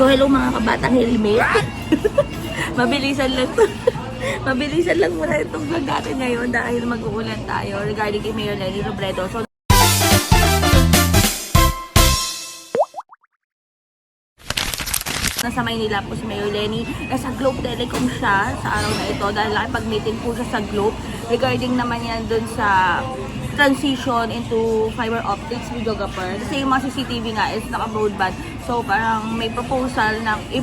So hello mga kabatang helmet. Mabilisan lang to. Mabilisan lang muna itong vlog natin ngayon dahil mag-uulan tayo regarding kay Mayor Lenny Robredo. So Nasa Maynila po si Mayor Lenny. Nasa Globe Telecom siya sa araw na ito dahil nakipag-meeting po siya sa Globe regarding naman yan dun sa transition into fiber optics videographer. Kasi yung mga CCTV nga is naka-broadband. So parang may proposal na if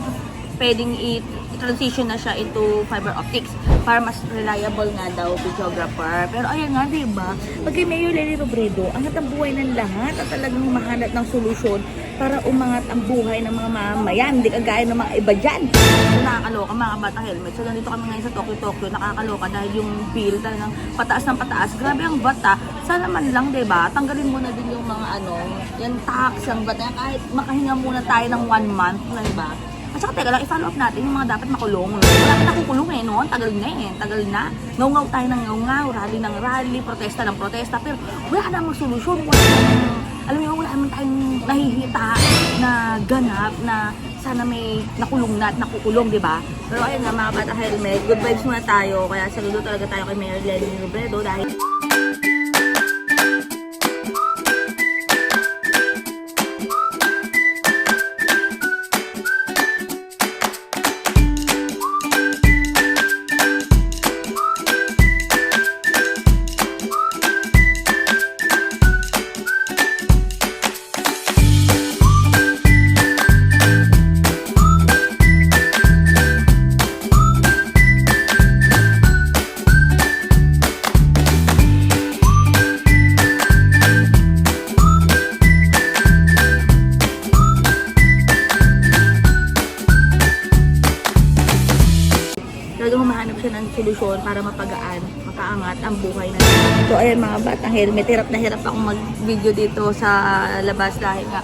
pwedeng i-transition na siya into fiber optics para mas reliable nga daw videographer. Pero ayan nga, di ba? Pag kay Mayor Lenny Robredo, angat ang buhay ng lahat at talagang humahanap ng solusyon para umangat ang buhay ng mga mamamayan. Hindi kagaya ng mga iba dyan. So, nakakaloka mga bata helmet. So, nandito kami ngayon sa Tokyo, Tokyo. Nakakaloka dahil yung bill talagang pataas ng pataas. Grabe ang bata. Sana man lang, di ba? Tanggalin mo na din yung mga ano, yung tax, ang bata. Kahit makahinga muna tayo ng one month, di ba? At saka teka lang, i-follow up natin yung mga dapat makulong. Wala pa nakukulong eh, no? Tagal na eh, tagal na. Ngaw-ngaw tayo ng ngaw-ngaw, rally ng rally, protesta ng protesta. Pero wala namang solusyon, wala namang, alam mo, wala naman tayong nahihita na ganap na sana may nakulong na at nakukulong, di ba? Pero ayun nga, mga bata helmet, good vibes muna tayo. Kaya saludo talaga tayo kay Mayor Lenny Robredo dahil talagang humahanap siya ng solusyon para mapagaan, makaangat ang buhay na So ayan mga batang helmet, hirap na hirap akong mag-video dito sa labas dahil nga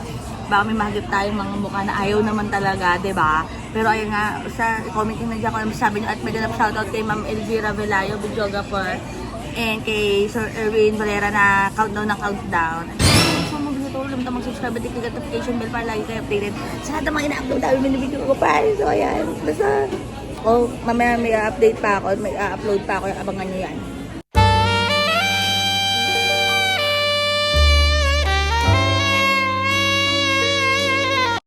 baka may mahagip tayong mga mukha na ayaw naman talaga, ba? Pero ayun nga, sa commenting na dyan ko ano sabi niyo at may ganap shoutout kay Ma'am Elvira Velayo, videographer, and kay Sir Erwin Valera na countdown ng countdown. So to, lumita mag-subscribe at i-click notification bell para lagi kayo updated sa lahat ng mga ina-upload namin ng video ko pa. So ayan, basta Oh, mamaya may update pa ako, may upload pa ako, abangan niyo yan.